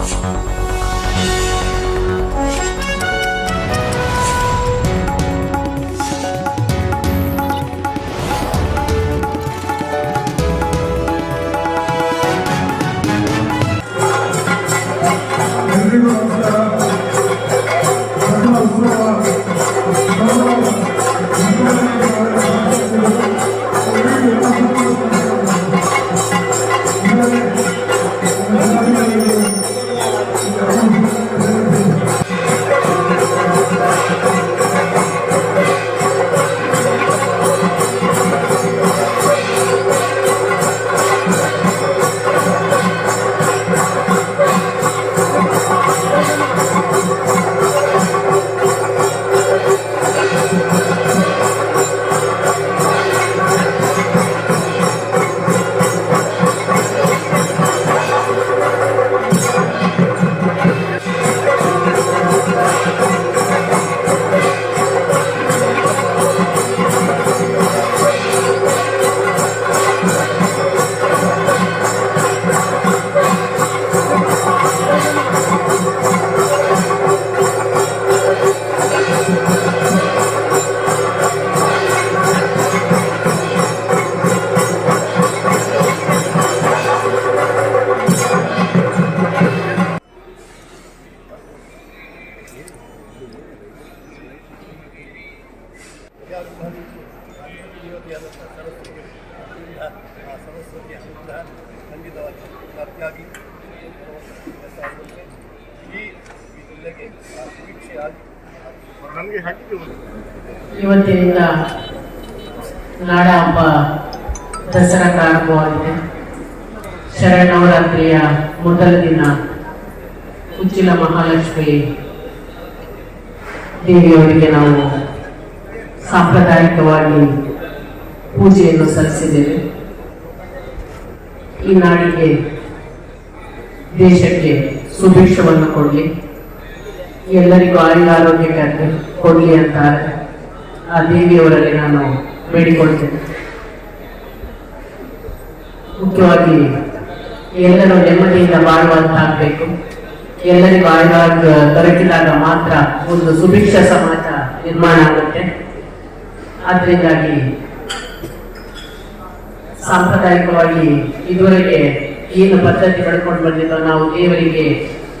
감사합니다. 감사합니다. ಉತ್ಸವ ಆ ಸರಸ್ವತಿಯ ಅನುಗ್ರಹ ಖಂಡಿತವಾಗಿ ಅತ್ಯಾಗಿ ಈ ಜಿಲ್ಲೆಗೆ ಆ ಸುಭಿಕ್ಷೆಯಾಗಿ ನನಗೆ ಹಾಕಿದ್ದು ಇವತ್ತಿನಿಂದ ನಾಡ ಹಬ್ಬ ದಸರಾ ಪ್ರಾರಂಭವಾಗಿದೆ ಶರನ್ನವರಾತ್ರಿಯ ಮೊದಲ ದಿನ ಉಚ್ಚಿಲ ಮಹಾಲಕ್ಷ್ಮಿ ದೇವಿಯವರಿಗೆ ನಾವು ಸಾಂಪ್ರದಾಯಿಕವಾಗಿ ಪೂಜೆಯನ್ನು ಸಲ್ಲಿಸಿದ್ದೇವೆ. ಈ ನಾಡಿಗೆ ದೇಶಕ್ಕೆ ಸುಭಿಕ್ಷವನ್ನು ಕೊಡಲಿ. ಎಲ್ಲರಿಗೂ ಆಯುರಾರೋಗ್ಯ ಕೊಡಲಿ ಅಂತ ಆ ದೇವಿಯವರಲ್ಲಿ ನಾನು ಬೇಡಿಕೊಳ್ತೇನೆ. ಮುಖ್ಯವಾಗಿ ಎಲ್ಲರೂ ನೆಮ್ಮದಿಯಿಂದ ಬಾಳುವಂತಾಗಬೇಕು ಎಲ್ಲರಿಗೂ ಆಯುರಾರೋಗ್ಯ ದೊರಕಿದಾಗ ಮಾತ್ರ ಒಂದು ಸುಭಿಕ್ಷ ಸಮಾಜ ನಿರ್ಮಾಣ ಆಗುತ್ತೆ. ಆದ್ರಿಂದಾಗಿ ಸಾಂಪ್ರದಾಯಿಕವಾಗಿ ಇದುವರೆಗೆ ಏನು ಪದ್ಧತಿ ಪಡ್ಕೊಂಡು ಬಂದಿದ್ದೋ ನಾವು ದೇವರಿಗೆ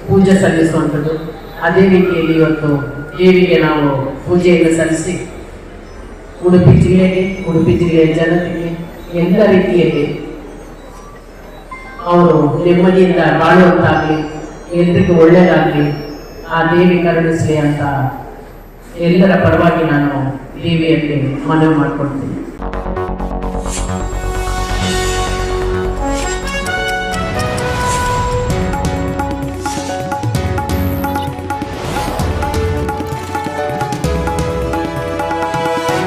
ಪೂಜೆ ಸಲ್ಲಿಸುವಂಥದ್ದು. ಅದೇ ರೀತಿಯಲ್ಲಿ ಇವತ್ತು ದೇವಿಗೆ ನಾವು ಪೂಜೆಯನ್ನು ಸಲ್ಲಿಸಿ, ಉಡುಪಿ ಜಿಲ್ಲೆಗೆ, ಉಡುಪಿ ಜಿಲ್ಲೆಯ ಜನತೆಗೆ, ಎಲ್ಲ ರೀತಿಯಲ್ಲಿ ಅವರು ನೆಮ್ಮದಿಯಿಂದ ಬಾಳುವಂತಾಗಲಿ, ಎಲ್ರಿಗೂ ಒಳ್ಳೆಯದಾಗಲಿ ಆ ದೇವಿ ಕರುಣಿಸಲಿ ಅಂತ ಎಲ್ಲರ ಪರವಾಗಿ ನಾನು ದೇವಿಯಲ್ಲಿ ಮನವಿ ಮಾಡ್ಕೊಳ್ತೀನಿ